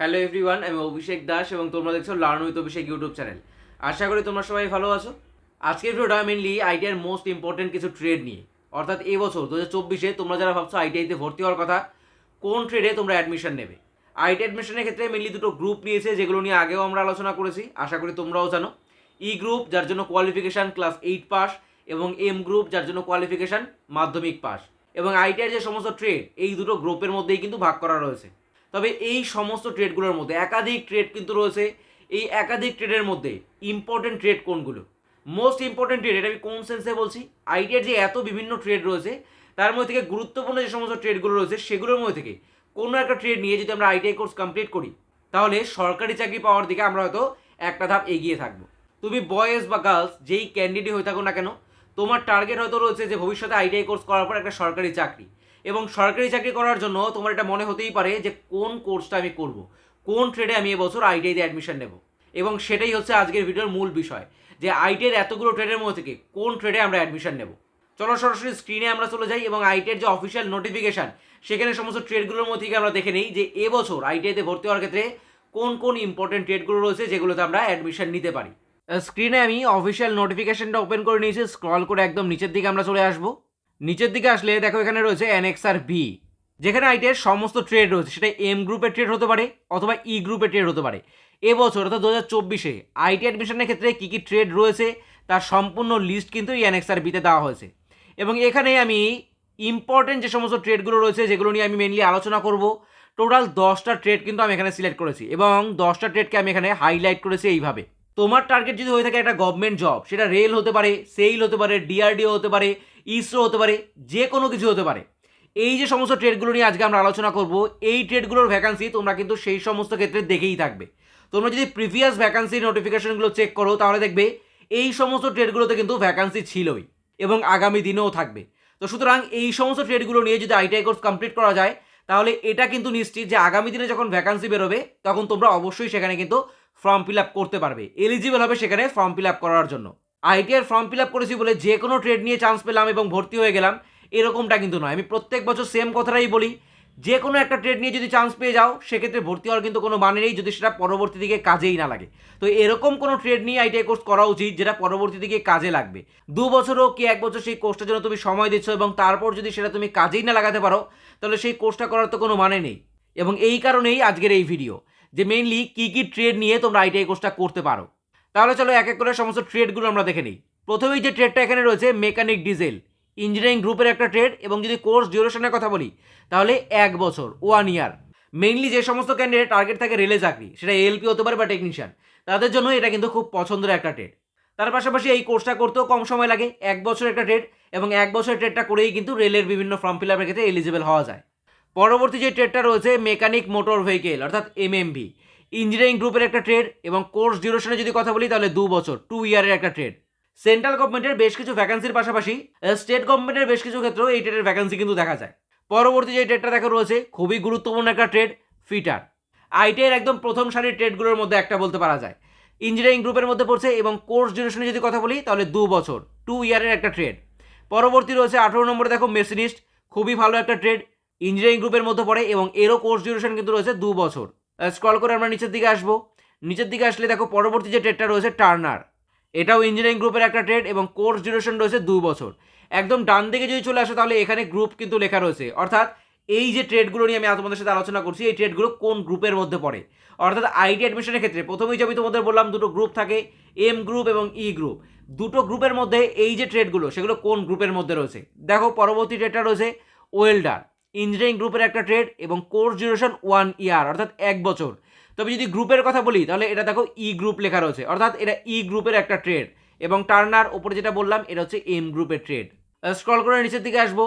Hello everyone আমি অভিষেক দাস এবং তোমরা দেখছ learn with Abhishek YouTube channel আশা করি তোমরা সবাই ভালো আছো। আজকের ভিডিওটা মেনলি আইটিআর মোস্ট ইম্পর্টেন্ট কিছু ট্রেড নিয়ে। অর্থাৎ এবছর দু হাজার চব্বিশে তোমরা যারা ভাবছ আইটিআইতে ভর্তি হওয়ার কথা, কোন ট্রেডে তোমরা অ্যাডমিশন নেবে? আইটি অ্যাডমিশনের ক্ষেত্রে মেনলি দুটো গ্রুপ নিয়েছে, যেগুলো নিয়ে আগেও আমরা আলোচনা করেছি, আশা করি তোমরাও জানো। ই গ্রুপ যার জন্য কোয়ালিফিকেশান ক্লাস এইট পাস এবং এম গ্রুপ যার জন্য কোয়ালিফিকেশান মাধ্যমিক পাস এবং আইটিআর যে সমস্ত ট্রেড এই দুটো গ্রুপের মধ্যেই কিন্তু ভাগ করা রয়েছে। তবে এই সমস্ত ট্রেডগুলোর মধ্যে একাধিক ট্রেড কিন্তু রয়েছে। এই একাধিক ট্রেডের মধ্যে ইম্পর্টেন্ট ট্রেড কোনগুলো? মোস্ট ইম্পর্টেন্ট ট্রেড এটা আমি কোন সেন্সে বলছি? আইটিআর যে এত বিভিন্ন ট্রেড রয়েছে, তার মধ্যে থেকে গুরুত্বপূর্ণ যে সমস্ত ট্রেডগুলো রয়েছে, সেগুলোর মধ্যে থেকে কোনো একটা ট্রেড নিয়ে যদি আমরা আইটিআই কোর্স কমপ্লিট করি, তাহলে সরকারি চাকরি পাওয়ার দিকে আমরা হয়তো একটা ধাপ এগিয়ে থাকব। তুমি বয়েজ বা গার্লস যেই ক্যান্ডিডেট হয়ে থাকো না কেন, তোমার টার্গেট হয়তো রয়েছে যে ভবিষ্যতে আইটিআই কোর্স করার পর একটা সরকারি চাকরি। এবং সরকারি চাকরি করার জন্য তোমার এটা মনে হতেই পারে যে কোন কোর্সটা আমি করব, কোন ট্রেডে আমি এবছর আইটিআইতে অ্যাডমিশন নেব। এবং সেটাই হচ্ছে আজকের ভিডিওর মূল বিষয়, যে আইটিআইয়ের এতগুলো ট্রেডের মধ্যে থেকে কোন ট্রেডে আমরা অ্যাডমিশন নেব। চলো সরাসরি স্ক্রিনে আমরা চলে যাই এবং আইটিআইয়ের যে অফিসিয়াল নোটিফিকেশান সেখানে সমস্ত ট্রেডগুলোর মধ্যে থেকে আমরা দেখে নিই যে এবছর আইটিআইতে ভর্তি হওয়ার ক্ষেত্রে কোন কোন ইম্পর্টেন্ট ট্রেডগুলো রয়েছে যেগুলোতে আমরা অ্যাডমিশন নিতে পারি। স্ক্রিনে আমি অফিসিয়াল নোটিফিকেশনটা ওপেন করে নিয়েছি স্ক্রল করে একদম নিচের দিকে আমরা চলে আসব। নিচের দিকে আসলে দেখো এখানে রয়েছে এনএক্সআর বি যেখানে আইটিআইয়ের সমস্ত ট্রেড রয়েছে। সেটা এম গ্রুপের ট্রেড হতে পারে অথবা ই গ্রুপের ট্রেড হতে পারে। এবছর, অর্থাৎ দু হাজার চব্বিশে আইটি অ্যাডমিশনের ক্ষেত্রে কী কী ট্রেড রয়েছে, তার সম্পূর্ণ লিস্ট কিন্তু এই এনএক্সআর বিতে দেওয়া হয়েছে। এবং এখানে আমি ইম্পর্টেন্ট যে সমস্ত ট্রেডগুলো রয়েছে, যেগুলো নিয়ে আমি মেনলি আলোচনা করব টোটাল দশটা ট্রেড কিন্তু আমি এখানে সিলেক্ট করেছি। এবং দশটা ট্রেডকে আমি এখানে হাইলাইট করেছি এইভাবে। তোমার টার্গেট যদি হয়ে থাকে একটা গভর্নমেন্ট জব সেটা রেল হতে পারে সেল হতে পারে ডিআরডিও হতে পারে ইসরো হতে পারে, যে কোনো কিছু হতে পারে। এই যে সমস্ত ট্রেডগুলো নিয়ে আজকে আমরা আলোচনা করব, এই ট্রেডগুলোর ভ্যাকান্সি তোমরা কিন্তু সেই সমস্ত ক্ষেত্রে দেখেই থাকবে। তোমরা যদি প্রিভিয়াস ভ্যাকান্সি নোটিফিকেশনগুলো চেক করো, তাহলে দেখবে এই সমস্ত ট্রেডগুলোতে কিন্তু ভ্যাকান্সি ছিলই এবং আগামী দিনেও থাকবে। তো সুতরাং এই সমস্ত ট্রেডগুলো নিয়ে যদি আইটিআই কোর্স কমপ্লিট করা যায়, তাহলে এটা কিন্তু নিশ্চিত যে আগামী দিনে যখন ভ্যাকান্সি বেরোবে, তখন তোমরা অবশ্যই সেখানে কিন্তু ফর্ম ফিল আপ করতে পারবে। এলিজিবল হবে সেখানে ফর্ম ফিল আপ করার জন্য। আইটিআর ফর্ম ফিল আপ করেছি বলে যে কোনো ট্রেড নিয়ে চান্স পেলাম এবং ভর্তি হয়ে গেলাম, এরকমটা কিন্তু নয়। আমি প্রত্যেক বছর সেম কথাটাই বলি, যে কোনো একটা ট্রেড নিয়ে যদি চান্স পেয়ে যাও, সেক্ষেত্রে ভর্তি হওয়ার কিন্তু কোনো মানে নেই, যদি সেটা পরবর্তী দিকে কাজেই না লাগে। তো এরকম কোনো ট্রেড নিয়ে আইটিআই কোর্স করা উচিত, যেটা পরবর্তী দিকে কাজে লাগবে। দু বছর হোক কি এক বছর, সেই কোর্সটার জন্য তুমি সময় দিচ্ছ এবং তারপর যদি সেটা তুমি কাজেই না লাগাতে পারো, তাহলে সেই কোর্সটা করার তো কোনো মানে নেই। এবং এই কারণেই আজকের এই ভিডিও যে মেইনলি কী কী ট্রেড নিয়ে তোমরা আইটিআই কোর্সটা করতে পারো। তাহলে চলো এক এক করে সমস্ত ট্রেডগুলো আমরা দেখে নিই। প্রথমেই যে ট্রেডটা এখানে রয়েছে মেকানিক ডিজেল ইঞ্জিনিয়ারিং গ্রুপের একটা ট্রেড এবং যদি কোর্স ডিউরেশনের কথা বলি, তাহলে এক বছর ওয়ান ইয়ার মেইনলি যে সমস্ত ক্যান্ডিডেট টার্গেট থাকে রেলে চাকরি, সেটা এলপি হতে পারে বা টেকনিশিয়ান তাদের জন্য এটা কিন্তু খুব পছন্দের একটা ট্রেড তার পাশাপাশি এই কোর্সটা করতেও কম সময় লাগে, এক বছর একটা ট্রেড এবং এক বছরের ট্রেডটা করেই কিন্তু রেলের বিভিন্ন ফর্ম ফিল আপের ক্ষেত্রে এলিজিবল হওয়া যায়। পরবর্তী যে ট্রেডটা রয়েছে মেকানিক মোটর ভেহিকেল অর্থাৎ এমএমভি ইঞ্জিনিয়ারিং গ্রুপের একটা ট্রেড এবং কোর্স ডিউরেশনে যদি কথা বলি, তাহলে দু বছর টু ইয়ারের একটা ট্রেড সেন্ট্রাল গভর্নমেন্টের বেশ কিছু ভ্যাকান্সির পাশাপাশি স্টেট গভর্নমেন্টের বেশ কিছু ক্ষেত্রেও এই ট্রেডের ভ্যাকান্সি কিন্তু দেখা যায়। পরবর্তী যে ট্রেডটা দেখা রয়েছে, খুবই গুরুত্বপূর্ণ একটা ট্রেড ফিটার আইটিআইয়ের একদম প্রথম সারির ট্রেডগুলোর মধ্যে একটা বলতে পারা যায়। ইঞ্জিনিয়ারিং গ্রুপের মধ্যে পড়ছে এবং কোর্স ডিউরেশনে যদি কথা বলি, তাহলে দু বছর টু ইয়ারের একটা ট্রেড পরবর্তী রয়েছে আঠেরো নম্বরে দেখো মেশিনিস্ট খুবই ভালো একটা ট্রেড ইঞ্জিনিয়ারিং গ্রুপের মধ্যে পড়ে এবং এরও কোর্স ডিউরেশন কিন্তু রয়েছে দু বছর। স্ক্রল করে আমরা নিচের দিকে আসব। নিচের দিকে আসলে দেখো পরবর্তী যে ট্রেডটা রয়েছে টার্নার এটাও ইঞ্জিনিয়ারিং গ্রুপের একটা ট্রেড এবং কোর্স ডিউরেশন রয়েছে দু বছর। একদম ডান দিকে যদি চলে আসে, তাহলে এখানে গ্রুপ কিন্তু লেখা রয়েছে। অর্থাৎ এই যে ট্রেডগুলো নিয়ে আমি তোমাদের সাথে আলোচনা করছি, এই ট্রেডগুলো কোন গ্রুপের মধ্যে পড়ে? অর্থাৎ আইটি অ্যাডমিশনের ক্ষেত্রে প্রথমেই যে আমি তোমাদের বললাম, দুটো গ্রুপ থাকে এম গ্রুপ এবং ই গ্রুপ দুটো গ্রুপের মধ্যে এই যে ট্রেডগুলো সেগুলো কোন গ্রুপের মধ্যে রয়েছে? দেখো পরবর্তী ট্রেডটা রয়েছে ওয়েল্ডার ইঞ্জিনিয়ারিং গ্রুপের একটা ট্রেড এবং কোর্স ডিউরেশন ওয়ান ইয়ার অর্থাৎ এক বছর। তবে যদি গ্রুপের কথা বলি, তাহলে এটা দেখো ই গ্রুপ লেখা রয়েছে, অর্থাৎ এটা ই গ্রুপের একটা ট্রেড এবং টার্নার ওপরে যেটা বললাম, এটা হচ্ছে এম গ্রুপের ট্রেড স্ক্রল করে নিচের দিকে আসব।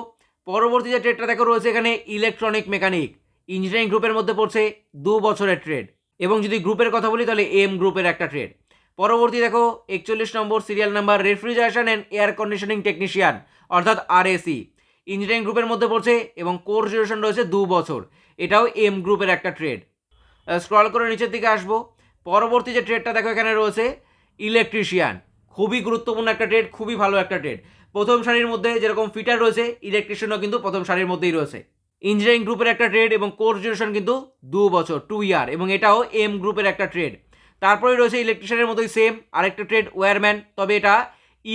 পরবর্তী যে ট্রেডটা দেখো রয়েছে এখানে ইলেকট্রনিক মেকানিক ইঞ্জিনিয়ারিং গ্রুপের মধ্যে পড়ছে দু বছরের ট্রেড এবং যদি গ্রুপের কথা বলি, তাহলে এম গ্রুপের একটা ট্রেড পরবর্তী দেখো, একচল্লিশ নম্বর serial number refrigeration and air conditioning technician অর্থাৎ আরএসি ইঞ্জিনিয়ারিং গ্রুপের মধ্যে পড়ছে এবং কোর্স ডিউরেশন রয়েছে দু বছর। এটাও এম গ্রুপের একটা ট্রেড স্ক্রল করে নিচের দিকে আসব। পরবর্তী যে ট্রেডটা দেখো এখানে রয়েছে ইলেকট্রিশিয়ান খুবই গুরুত্বপূর্ণ একটা ট্রেড খুবই ভালো একটা ট্রেড প্রথম সারির মধ্যে যেরকম ফিটার রয়েছে ইলেকট্রিশিয়ানও কিন্তু প্রথম সারির মধ্যেই রয়েছে। ইঞ্জিনিয়ারিং গ্রুপের একটা ট্রেড এবং কোর্স ডিউরেশন কিন্তু দু বছর টু ইয়ার এবং এটাও এম গ্রুপের একটা ট্রেড তারপরে রয়েছে ইলেকট্রিশিয়ানের মতোই সেম আরেকটা ট্রেড ওয়্যারম্যান তবে এটা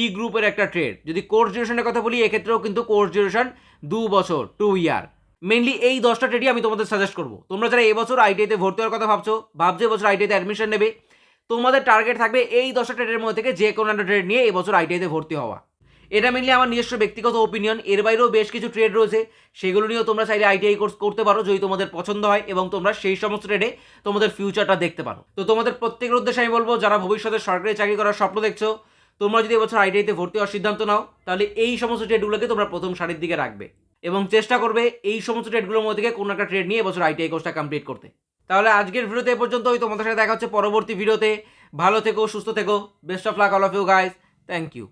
ই গ্রুপের একটা ট্রেড যদি কোর্স ডিউরেশনের কথা বলি, এক্ষেত্রেও কিন্তু কোর্স ডিউরেশন দু বছর টু ইয়ার মেনলি এই দশটা ট্রেডই আমি তোমাদের সাজেস্ট করব। তোমরা যারা এবছর আইটিআইতে ভর্তি হওয়ার কথা ভাবছ ভাবছ এবছর আইটিআইতে অ্যাডমিশন নেবে, তোমাদের টার্গেট থাকবে এই দশটা ট্রেডের মধ্যে থেকে যে কোনো একটা ট্রেড নিয়ে এবছর আইটিআইতে ভর্তি হওয়া। এটা মেনলি আমার নিজস্ব ব্যক্তিগত ওপিনিয়ন এর বাইরেও বেশ কিছু ট্রেড রয়েছে, সেগুলো নিয়েও তোমরা চাইলে আইটিআই কোর্স করতে পারো, যদি তোমাদের পছন্দ হয় এবং তোমরা সেই সমস্ত ট্রেডে তোমাদের ফিউচারটা দেখতে পারো। তো তোমাদের প্রত্যেকের উদ্দেশ্যে আমি বলব, যারা ভবিষ্যতে সরকারি চাকরি করার স্বপ্ন দেখছ তোমরা যদি এবছর আইটিআইতে ভর্তি হওয়ার সিদ্ধান্ত নাও, তাহলে এই সমস্ত ট্রেডগুলোকে তোমরা প্রথম সারির দিকে রাখবে। এবং চেষ্টা করবে এই সমস্ত ট্রেডগুলোর মধ্যে থেকে কোনো একটা ট্রেড নিয়ে এবছর আইটিআই কোর্সটা কমপ্লিট করতে। তাহলে আজকের ভিডিওতে এ পর্যন্ত ওই তোমাদের সাথে দেখা হচ্ছে পরবর্তী ভিডিওতে। ভালো থেকো, সুস্থ থেকো। Best of luck all of you guys thank you